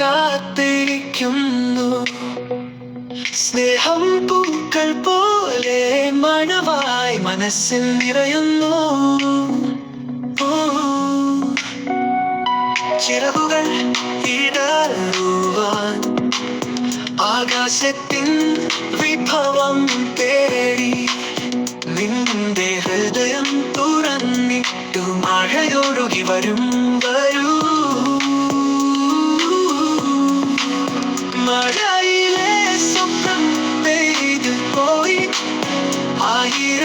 കാത്തിരിക്കുന്നു സ്നേഹം പൂക്കൾ പോലെ മണവായി മനസ്സിൽ നിറയുന്നു. ചിറകുകൾ ഇടറുവാൻ ആകാശത്തിൻ വിഭവം തേടി നിന്റെ ഹൃദയം തുറന്നിട്ടു മഴയൊഴുകി വരും വരൂ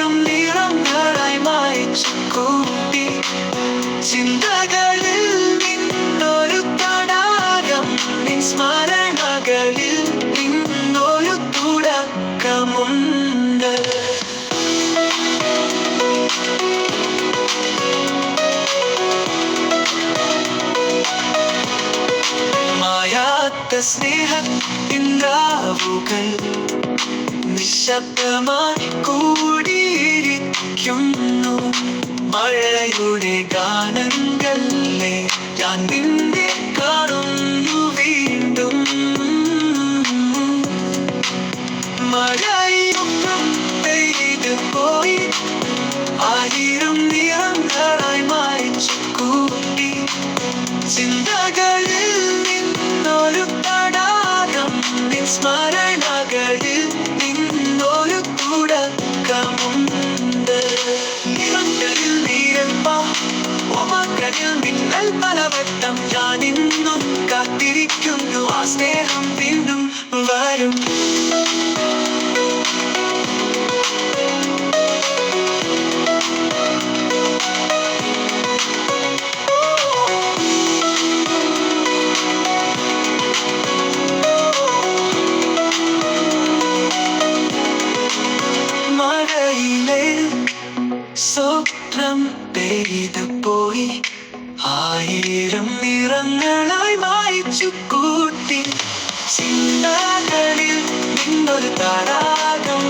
ആയിരം നിറങ്ങളായി മായിച്ചു കൂട്ടി ചിന്തകളിൽ നിന്നൊരു തടാകം നിൻ സ്മരണകളിൽ നിന്നൊരു തുടക്കമുണ്ട്. മായാത്ത സ്നേഹത്തിൻറാവുകൾ നിശബ്ദമായി കൂടിയിരിക്കുന്നു മഴയുടെ ഗാനങ്ങളെ ഞാൻ നിന്നെ കാണുന്നു വീണ്ടും. മഴയൊന്നും പെയ്തു പോയി. ആയിരം നിറങ്ങളായി മായച്ചു കൂട്ടി ചിന്തകളിൽ നിന്നൊരു തടാകം നിൻ മിന്നൽ ഞാനിന്നും കാത്തിരിക്കുന്നു ആ സ്നേഹം വീണ്ടും വരും സ്വപ്നം പെയ്തു പോയി ആയിരം നിറങ്ങളായി മായിച്ചു കൂട്ടി. ചിന്തകളിൽ നിന്നൊരു തടാകം.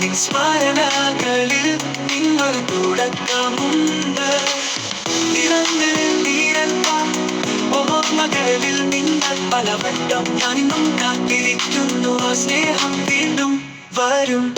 നിൻ സ്മരണകളിൽ നിന്നൊരു തുടക്കമുണ്ട്. ഓർമ്മകളിൽ നിങ്ങൾ പലവട്ടം ഞാനിന്നും കാത്തിരിക്കുന്നു. സ്നേഹം വീണ്ടും വരും.